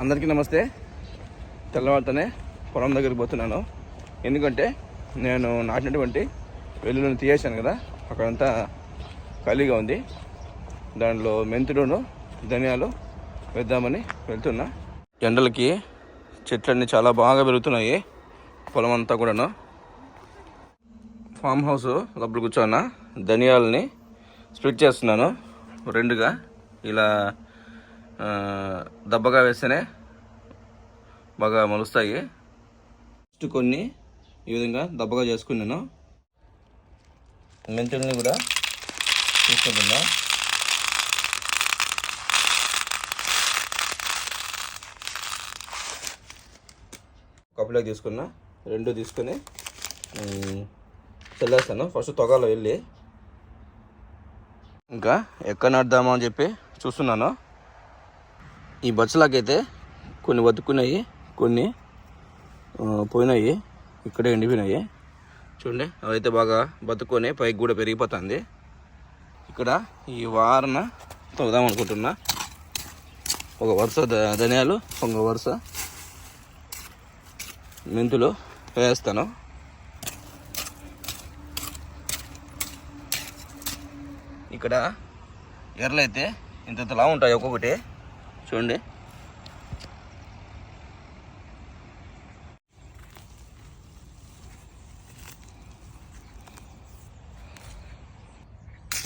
అందరికీ నమస్తే. తెల్లవారితోనే పొలం దగ్గరికి పోతున్నాను. ఎందుకంటే నేను నాటినటువంటి వెల్లుల్లిని తీయేశాను కదా అక్కడంతా ఖాళీగా ఉంది. దాంట్లో మెంతులను ధనియాలు వేద్దామని వెళ్తున్నా. ఎండలకి చెట్లన్నీ చాలా బాగా పెరుగుతున్నాయి పొలం అంతా కూడాను. ఫామ్ హౌస్ లోపల కూర్చోన్న ధనియాలని స్ప్లిట్ చేస్తున్నాను రెండుగా. ఇలా దబ్బగా వేస్తేనే బాగా మలుస్తాయి. ఫస్ట్ కొన్ని ఈ విధంగా దబ్బగా చేసుకున్నాను. మెంతుల్ని కూడా తీసుకుంటున్నా. కప్పులోకి తీసుకున్నా. రెండు తీసుకొని చల్లేస్తాను. ఫస్ట్ తొగాలో వెళ్ళి. ఇంకా ఎక్కడ నడదామా అని చెప్పి చూస్తున్నాను. ఈ బచ్చలాకైతే కొన్ని బతుకున్నాయి కొన్ని పోయినాయి ఇక్కడే ఎండిపోయినాయి. చూడండి అవైతే బాగా బతుకొని పైకి కూడా పెరిగిపోతుంది. ఇక్కడ ఈ వారన తొగదాం అనుకుంటున్నా. ఒక వరుస ధనియాలు ఒక వరుస మెంతులు వేస్తాను. ఇక్కడ ఎర్రలైతే ఇంతలా ఉంటాయి ఒక్కొక్కటి. చూడండి.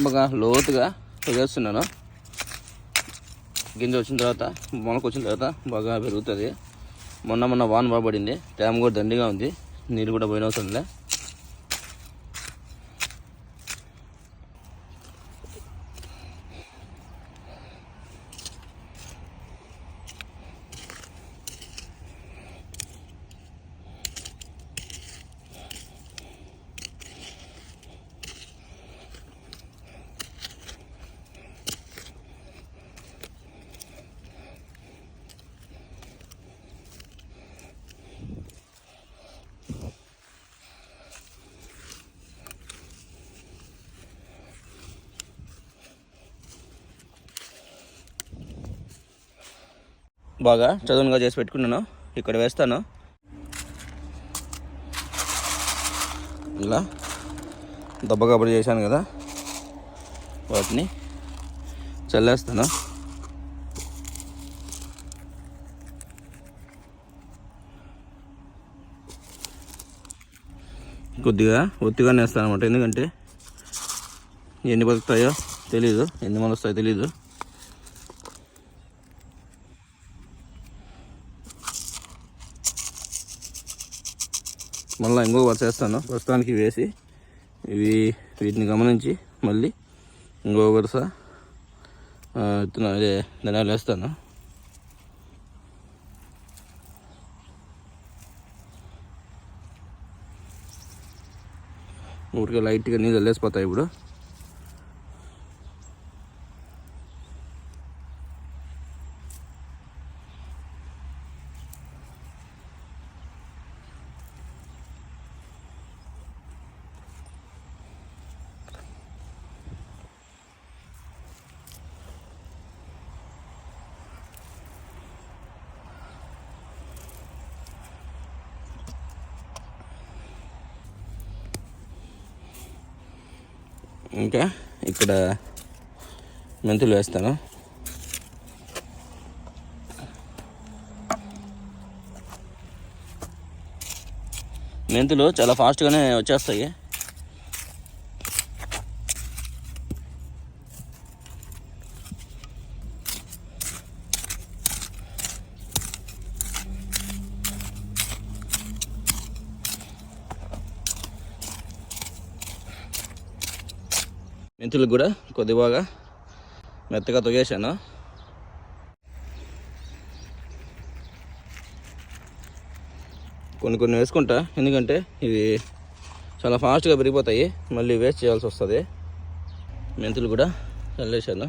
బాగా లోతుగా వేస్తున్నాను. గింజ వచ్చిన తర్వాత మొలక వచ్చిన తర్వాత బాగా పెరుగుతుంది. మొన్న మొన్న వాన బాగా పడింది. తేమ కూడా దండిగా ఉంది. నీళ్ళు కూడా పోయిన అవసరం బాగా చదునుగా చేసి పెట్టుకున్నాను. ఇక్కడ వేస్తాను. ఇలా దెబ్బకబడి చేశాను కదా. వాటిని చల్లేస్తాను. కొద్దిగా ఒత్తిగానే వేస్తాను అనమాట ఎందుకంటే ఎన్ని బతుకుతాయో తెలీదు. ఎన్ని మన వస్తాయో తెలీదు. మళ్ళీ ఇంకో వరుస వేస్తాను ప్రస్తుతానికి వేసి ఇవి వీటిని గమనించి మళ్ళీ ఇంకో వరుస ఆ, అదే ధనియాలు వేస్తాను. ఊరికే లైట్గా నీళ్ళు వెళ్ళేసిపోతాయి ఇప్పుడు. ఇంకా ఇక్కడ మెంతులు వేస్తాను. మెంతులు చాలా ఫాస్ట్గానే వచ్చేస్తాయి. మెంతులు కూడా కొద్ది బాగా మెత్తగా తొగేశాను. కొన్ని కొన్ని వేసుకుంటా ఎందుకంటే ఇవి చాలా ఫాస్ట్గా పెరిగిపోతాయి మళ్ళీ వేస్ట్ చేయాల్సి వస్తుంది. మెంతులు కూడా చల్లేశాను.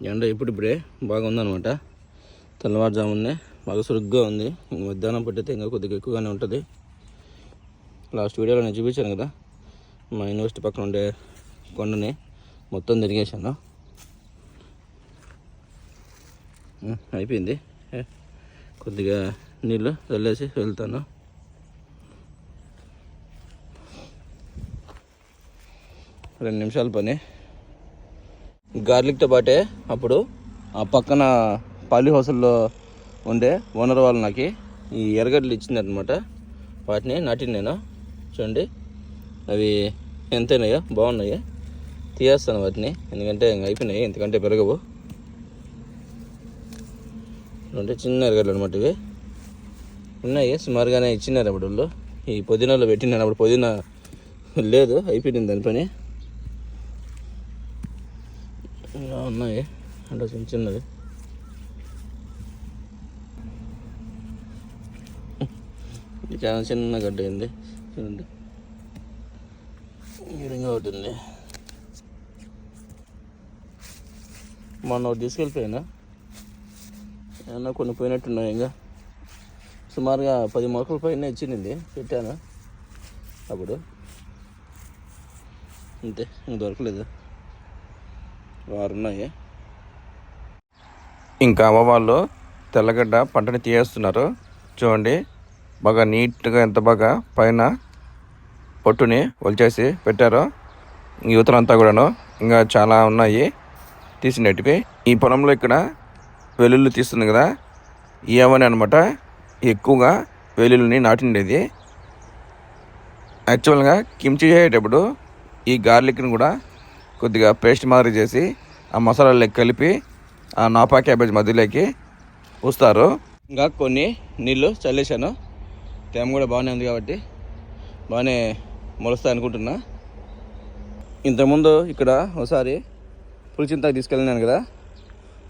ఎండ ఇప్పుడిప్పుడే బాగా ఉందన్నమాట తెల్లవారుజామునే బాగా సురుగ్గా ఉంది. మధ్యాహ్నం పట్టితే ఇంకా కొద్దిగా ఎక్కువగానే ఉంటుంది. లాస్ట్ వీడియోలో నేను చూపించాను కదా మా యూనివర్సిటీ పక్కన ఉండే కొండని మొత్తం తిరిగేశాను. అయిపోయింది. కొద్దిగా నీళ్ళు వెళ్ళేసి వెళ్తాను. రెండు నిమిషాల పని. గార్లిక్తో పాటే అప్పుడు ఆ పక్కన పాలీ హౌస్లో ఉండే ఓనర్ వాళ్ళు నాకు ఈ ఎర్రగడ్డలు ఇచ్చిందనమాట వాటిని నాటిన నేను. చూడండి. అవి ఎంతైనాయో? బాగున్నాయి? తీయేస్తాను వాటిని. ఎందుకంటే ఇంక అయిపోయినాయి. ఎందుకంటే పెరగవు. అంటే చిన్న ఎరగడ్లు అనమాట ఇవి. ఉన్నాయి. సుమారుగానే ఇచ్చినారు అప్పుడు ఈ పుదీనాలో పెట్టినాను. అప్పుడు పుదీనా లేదు. అయిపోయింది దాని పని. ఇలా ఉన్నాయి. అంటే చిన్న చిన్నది చాలా చిన్న గడ్డ అయింది చూడండి. ఈ విధంగా ఒకటి ఉంది. మొన్న ఒకటి తీసుకెళ్ళిపోయినా. ఏమన్నా కొన్ని పోయినట్టున్నాయి ఇంకా. సుమారుగా పది మొక్కల పైన ఇచ్చింది. పెట్టాను. అప్పుడు. అంతే ఇంక దొరకలేదు. వారు ఉన్నాయి ఇంకా అవ్వ వాళ్ళు తెల్లగడ్డ పంటని తీయేస్తున్నారు. చూడండి బాగా నీట్గా ఎంత బాగా పైన పొట్టుని ఒలిచేసి పెట్టారు. యువతలంతా కూడాను ఇంకా చాలా ఉన్నాయి. తీసినట్టువి ఈ పొలంలో ఇక్కడ వెల్లుల్లి తీస్తుంది కదా ఈ అనమాట ఎక్కువగా వెల్లుల్లిని నాటిండేది. యాక్చువల్గా కిమ్చి చేసేటప్పుడు ఈ గార్లిక్ని కూడా కొద్దిగా పేస్ట్ మాదిరి చేసి ఆ మసాలాలోకి కలిపి ఆ నాపా క్యాబేజ్ మధ్యలోకి పూస్తారు. ఇంకా కొన్ని నీళ్ళు చల్లేశాను. తేమ కూడా బాగానే ఉంది కాబట్టి బాగానే మొలుస్తాయి అనుకుంటున్నా. ఇంతకుముందు ఇక్కడ ఒకసారి పులిచింతకు తీసుకెళ్ళినాను కదా.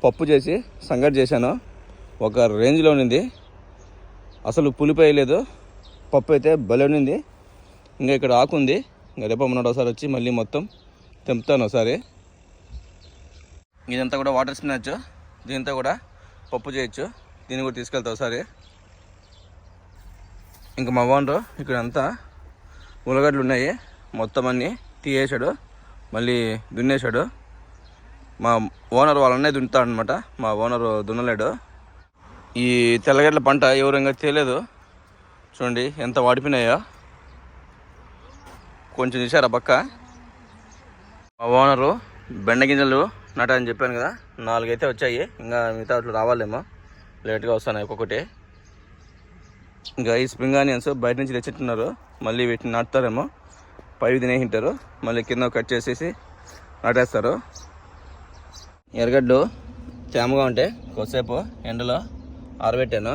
పప్పు చేసి సంగటి చేశాను. ఒక రేంజ్లో ఉంది అసలు పులిపోయి లేదు. పప్పు అయితే భలే ఉంది ఇంకా ఇక్కడ ఆకు ఉంది. ఇంకా రేపు మొన్నటి ఒకసారి వచ్చి మళ్ళీ మొత్తం తెంపుతాను ఒకసారి. ఇదంతా కూడా వాటర్ స్పినాచ్ దీంతో కూడా పప్పు చేయొచ్చు. దీన్ని కూడా తీసుకెళ్తా ఒకసారి. ఇంకా మా ఓనరు ఇక్కడ అంతా ఉల్లగడ్డలు ఉన్నాయి. మొత్తం అన్నీ తీయేశాడు. మళ్ళీ దున్నేశాడు. మా ఓనర్ వాళ్ళనే దున్నుతాడు అనమాట మా ఓనర్ దున్నలేడు. ఈ తెల్లగడ్డల పంట ఎవరంగా ఇంకా తెలియదు చూడండి ఎంత వాడిపోయినాయో. కొంచెం చూసారా పక్క? మా ఓనరు బెండ గింజలు నాటని చెప్పాను కదా నాలుగైతే వచ్చాయి. ఇంకా మిగతా వాటిలో రావాలేమో. లేట్గా వస్తాను ఒక్కొక్కటి. ఇంకా ఈ స్ప్రింగ్ ఆనియన్స్ బయట నుంచి తెచ్చిట్టున్నారు. మళ్ళీ వీటిని నాటుతారేమో. పై తినేసింటారు. మళ్ళీ కింద కట్ చేసేసి నాటేస్తారు. ఎర్రగడ్డలు తేమగా ఉంటే కొద్దిసేపు ఎండలో ఆరబెట్టాను.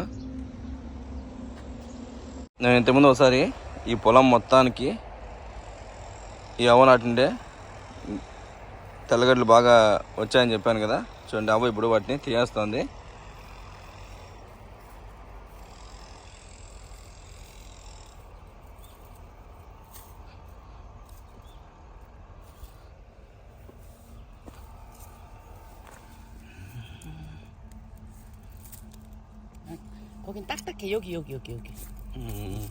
నేను ఇంతకుముందు ఒకసారి ఈ పొలం మొత్తానికి ఈ అవ్వ నాటుండే తెల్లగడ్డలు బాగా వచ్చాయని చెప్పాను కదా చూడండి అవ్వ ఇప్పుడు వాటిని తీయేస్తుంది 거긴 딱딱해 여기 여기 여기 여기 음,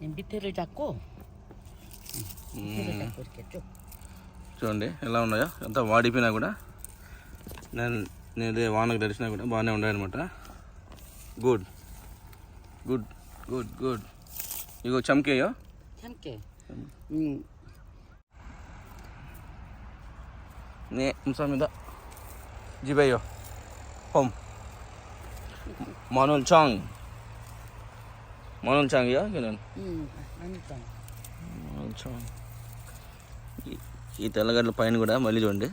이 밑에를 잡고 밑에를 음. 잡고 이렇게 쭉 చూడండి ఎలా ఉన్నాయో. ఎంత వాడిపోయినా కూడా నేను నేను వానకు తడిచినా కూడా బాగానే ఉన్నాయన్నమాట. గుడ్ గుడ్ గుడ్ గుడ్ ఇగో చమ్కేయో నే ముసా మీద. జిబయ్యో హోమ్. మనోల్ చాంగ్. మనోల్ చాంగ్ యా మనోల్ చాంగ్. ఈ తెల్లగడ్డల పైన కూడా మళ్ళీ చూడండి.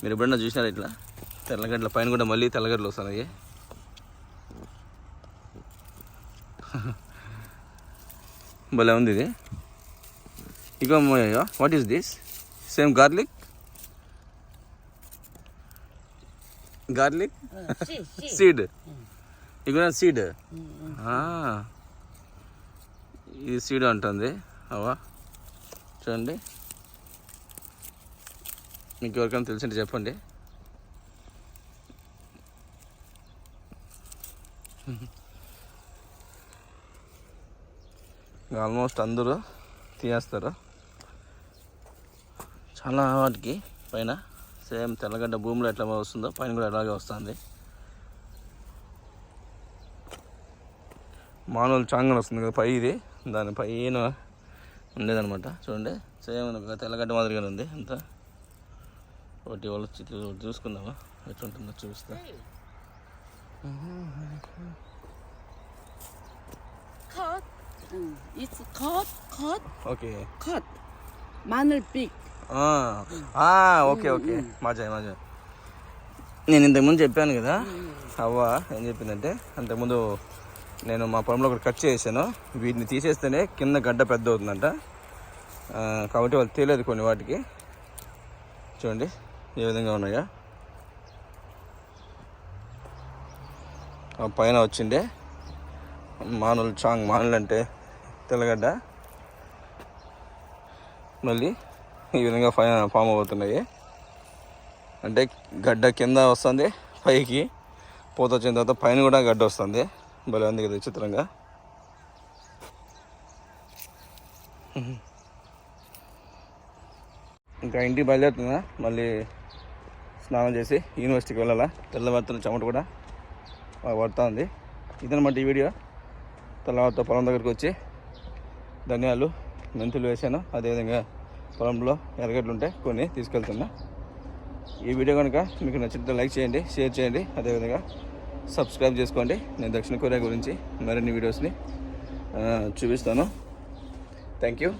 మీరు ఎప్పుడన్నా చూసినారా ఇట్లా? తెల్లగడ్డల పైన కూడా మళ్ళీ తెల్లగడ్డలు వస్తున్నాయి. భలే ఉంది ఇది. ఇక what is this same garlic garlic seed ఇక సీడ్ ఇది సీడ్ అంటుంది. అవా చూడండి. మీకు ఎవరికైనా తెలిసింటే చెప్పండి. ఆల్మోస్ట్ అందరూ తీయేస్తారు చాలా వాటికి పైన సేమ్ తెల్లగడ్డ భూమిలో ఎట్లా వస్తుందో పైన కూడా అలాగే వస్తుంది. మానవులు చాంగన్ వస్తుంది కదా పై ఇది? దాని పైన ఉండేదనమాట చూడండి సేమ్ తెల్లగడ్డ మాదిరిగానే ఉంది అంతా. ఒకటి వాళ్ళు చూసుకుందామా? ఎట్లుంటుందో చూస్తా. ఓకే. Okay okay. మాజాయ్ నేను ఇంతకుముందు చెప్పాను కదా అవ్వ ఏం చెప్పిందంటే అంతకుముందు నేను మా పొలంలో ఒకటి కట్ చేసాను వీటిని తీసేస్తేనే కింద గడ్డ పెద్ద అవుతుందంట కాబట్టి వాళ్ళు తెలియదు కొన్ని వాటికి. చూడండి. ఏ విధంగా ఉన్నాయా? ఆ పైన వచ్చిండే మానులు చాంగ్ మానులు అంటే తెల్లగడ్డ. మళ్ళీ ఈ విధంగా ఫై ఫామ్ అవుతున్నాయి. అంటే గడ్డ కింద వస్తుంది పైకి పూత వచ్చిన తర్వాత పైన కూడా గడ్డ వస్తుంది. భలే ఉంది కదా విచిత్రంగా ఇంకా ఇంటికి బయలుదేరుతుందా? మళ్ళీ స్నానం చేసి యూనివర్సిటీకి వెళ్ళాలా? తెల్లవారుతున్న చెమట కూడా బాగా పడుతూ ఉంది. ఇదనమాట ఈ వీడియో. తెల్లవారితో పొలం దగ్గరికి వచ్చి ధనియాలు మెంతులు వేసాను. అదేవిధంగా పొలంలో ఎరగడ్లు ఉంటే కొన్ని తీసుకెళ్తున్నా. ఈ వీడియో కనుక మీకు నచ్చితే లైక్ చేయండి షేర్ చేయండి. అదేవిధంగా సబ్స్క్రైబ్ చేసుకోండి. నేను దక్షిణ కొరియా గురించి మరిన్ని వీడియోస్ని చూపిస్తాను. Thank you.